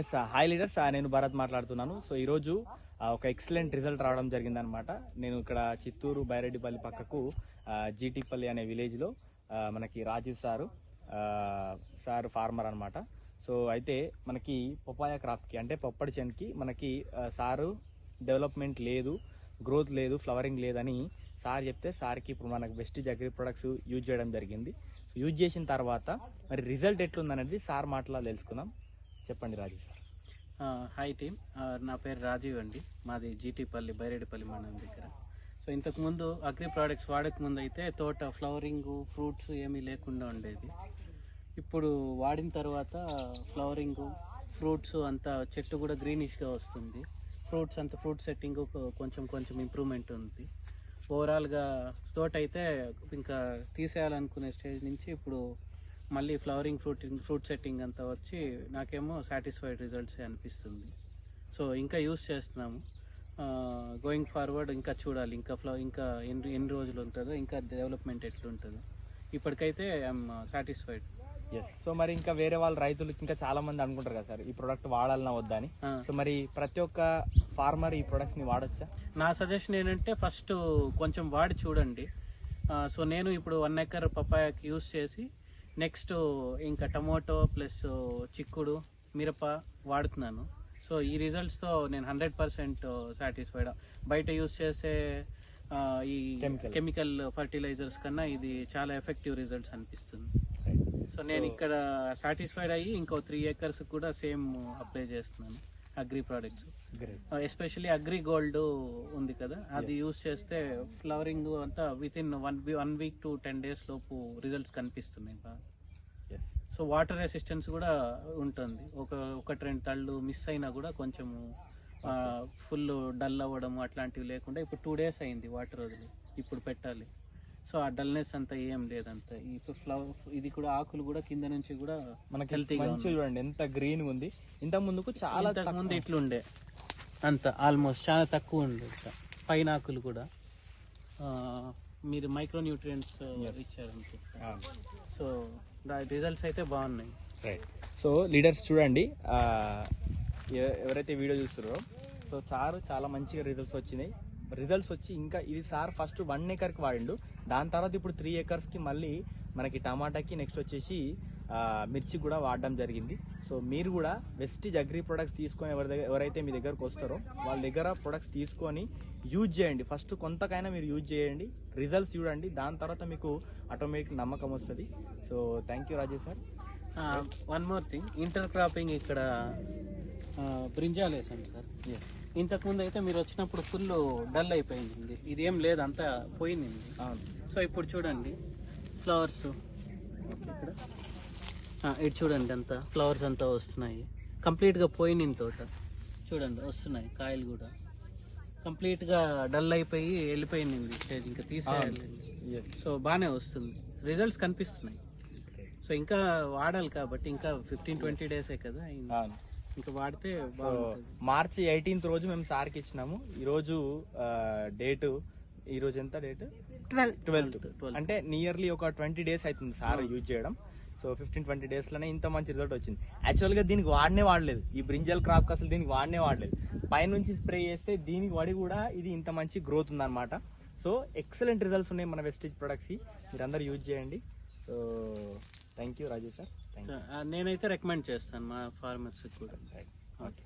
Yes hi leaders నేను భరత్ మాట్లాడుతున్నాను. So ఈరోజు ఒక ఎక్సలెంట్ రిజల్ట్ రావడం జరిగిందనమాట నేను ఇక్కడ చిత్తూరు బైరెడ్డిపల్లి పక్కకు జీటిపల్లి జీటీపల్లి అనే విలేజ్లో మనకి రాజీవ్ సారు సార్ ఫార్మర్ అనమాట సో అయితే మనకి పపాయ క్రాప్కి అంటే పప్పడి చెన్కి మనకి సారు డెవలప్మెంట్ లేదు గ్రోత్ లేదు ఫ్లవరింగ్ లేదని సార్ చెప్తే సార్కి ఇప్పుడు మనకు బెస్ట్ జగ్రీ ప్రొడక్ట్స్ యూజ్ చేయడం జరిగింది. సో యూజ్ చేసిన తర్వాత మరి రిజల్ట్ ఎట్లుందనేది సార్ మాటలా తెలుసుకుందాం. చెప్పండి రాజు సార్. Hi team. నా పేరు రాజీవ్ అండి. మాది జీటీపల్లి బైరేడిపల్లి మండలం దగ్గర. సో ఇంతకు ముందు అగ్రి ప్రోడక్ట్స్ వాడక ముందు అయితే తోట ఫ్లవరింగ్ ఫ్రూట్స్ ఏమీ లేకుండా ఉండేది. ఇప్పుడు వాడిన తర్వాత ఫ్లవరింగ్ ఫ్రూట్స్ అంతా చెట్టు కూడా గ్రీనిష్గా వస్తుంది. ఫ్రూట్స్ అంత ఫ్రూట్ సెట్టింగ్ కొంచెం కొంచెం ఇంప్రూవ్మెంట్ ఉంది. ఓవరాల్గా తోట అయితే ఇంకా తీసేయాలనుకునే స్టేజ్ నుంచి ఇప్పుడు మళ్ళీ ఫ్లవరింగ్ ఫ్రూట్ ఫ్రూట్ సెట్టింగ్ అంతా వచ్చి నాకేమో సాటిస్ఫైడ్ రిజల్ట్స్ అనిపిస్తుంది. సో ఇంకా యూస్ చేస్తున్నాము. గోయింగ్ ఫార్వర్డ్ ఇంకా చూడాలి. ఇంకా ఫ్లవ ఇంకా ఎన్ని ఎన్ని రోజులు ఉంటుందో ఇంకా డెవలప్మెంట్ ఎట్లుంటుందో. ఇప్పటికైతే ఐఎమ్ సాటిస్ఫైడ్ ఎస్ సో మరి ఇంకా వేరే వాళ్ళ రైతులు ఇంకా చాలా మంది అనుకుంటారు కదా సార్ ఈ ప్రోడక్ట్ వాడాలన్నా వద్దా అని. సో మరి ప్రతి ఒక్క ఫార్మర్ ఈ ప్రొడక్ట్స్ని వాడొచ్చా? నా సజెషన్ ఏంటంటే ఫస్ట్ కొంచెం వాడి చూడండి. సో నేను ఇప్పుడు వన్ ఎకర్ పపాయాకి యూస్ చేసి నెక్స్ట్ ఇంకా టమోటో ప్లస్ చిక్కుడు మిరప వాడుతున్నాను. సో ఈ రిజల్ట్స్తో నేను హండ్రెడ్ పర్సెంట్ సాటిస్ఫైడ్ బయట యూస్ చేసే ఈ. కెమికల్ ఫర్టిలైజర్స్ కన్నా ఇది చాలా ఎఫెక్టివ్ రిజల్ట్స్ అనిపిస్తుంది. సో నేను ఇక్కడ సాటిస్ఫైడ్ అయ్యి ఇంకో త్రీ ఏకర్స్ కూడా సేమ్ అప్లై చేస్తున్నాను. Agri products. Especially agri gold ఉంది కదా అది యూస్ చేస్తే ఫ్లవరింగ్ అంతా within one one week two ten days లోపు రిజల్ట్స్ కనిపిస్తున్నాయి బాగా. ఎస్ సో వాటర్ రెసిస్టెన్స్ కూడా ఉంటుంది. ఒక ఒకటి రెండు తళ్ళు మిస్ అయినా కూడా కొంచెము ఫుల్ డల్ అవ్వడం అట్లాంటివి లేకుండా ఇప్పుడు టూ డేస్ అయింది వాటర్ వదిలి ఇప్పుడు పెట్టాలి. సో ఆ డల్నెస్ అంతా ఏం లేదంత. ఈ ఫ్లవర్ ఇది కూడా ఆకులు కూడా కింద నుంచి కూడా మనకి హెల్తీగా మంచి చూడండి ఎంత గ్రీన్ ఉంది. ఇంత ముందుకు చాలా ముందు. ఇట్లుండే. అంత ఆల్మోస్ట్ చాలా తక్కువ ఉండే. పైన ఆకులు కూడా. మీరు మైక్రో న్యూట్రియంట్స్ ఇచ్చారు అనుకుంటా ఆ, సో రిజల్ట్స్ అయితే బాగున్నాయి. రైట్ సో లీడర్స్ చూడండి ఎవరైతే వీడియో చూస్తున్నారో సో సార్ చాలా మంచిగా రిజల్ట్స్ వచ్చినాయి. రిజల్ట్స్ వచ్చి ఇంకా ఇది సార్ ఫస్ట్ వన్ ఏకర్కి వాడిండు. దాని తర్వాత ఇప్పుడు త్రీ ఏకర్స్కి మళ్ళీ మనకి టమాటాకి నెక్స్ట్ వచ్చేసి మిర్చి కూడా వాడడం జరిగింది. సో మీరు కూడా వెస్టిజ్ అగ్రి ప్రొడక్ట్స్ తీసుకొని ఎవరి దగ్గర ఎవరైతే మీ దగ్గరకు వస్తారో వాళ్ళ దగ్గర ప్రొడక్ట్స్ తీసుకొని యూజ్ చేయండి. ఫస్ట్ కొంతకైనా మీరు యూజ్ చేయండి. రిజల్ట్స్ చూడండి. దాని తర్వాత మీకు ఆటోమేటిక్ నమ్మకం వస్తుంది. So thank you Rajesh sir one more thing intercropping ఇక్కడ బ్రింజాల్ వేసాం సార్. ఇంతకు ముందు అయితే మీరు వచ్చినప్పుడు ఫుల్ డల్ అయిపోయింది. ఇది ఏం లేదు అంతా పోయింది. సో ఇప్పుడు చూడండి ఫ్లవర్స్ ఇక్కడ. ఇటు చూడండి అంతా ఫ్లవర్స్ అంతా వస్తున్నాయి. కంప్లీట్గా పోయిన తోట. చూడండి వస్తున్నాయి కాయలు కూడా. కంప్లీట్గా డల్ అయిపోయి వెళ్ళిపోయింది స్టేజ్ ఇంకా తీసేయాలి ఎస్ సో బాగానే వస్తుంది. రిజల్ట్స్ కనిపిస్తున్నాయి. సో ఇంకా వాడాలి కాబట్టి ఇంకా ఫిఫ్టీన్ ట్వంటీ డేసే కదా ఇంకా వాడితే సో బాగుంటుంది. మార్చి ఎయిటీన్త్ రోజు మేము సార్కి ఇచ్చినాము. ఈ రోజు డేట్ ఈ రోజు ఎంత డేట్? ట్వెల్త్. అంటే నియర్లీ ఒక ట్వంటీ డేస్ అవుతుంది సార్ యూజ్ చేయడం. సో ఫిఫ్టీన్ ట్వంటీ డేస్లోనే ఇంత మంచి రిజల్ట్ వచ్చింది. యాక్చువల్గా దీనికి వాడనే వాడలేదు. ఈ బ్రింజల్ క్రాప్ అసలు దీనికి వాడనే వాడలేదు. పైనుంచి స్ప్రే చేస్తే దీనికి వాడి కూడా ఇది ఇంత మంచి గ్రోత్ ఉందన్నమాట. సో ఎక్సలెంట్ రిజల్ట్స్ ఉన్నాయి మన వెస్టేజ్ ప్రొడక్ట్స్ మీరు అందరు యూజ్ చేయండి. So thank you Raju sir నేనైతే రికమెండ్ చేస్తాను మా ఫార్మర్స్ కూడా. You okay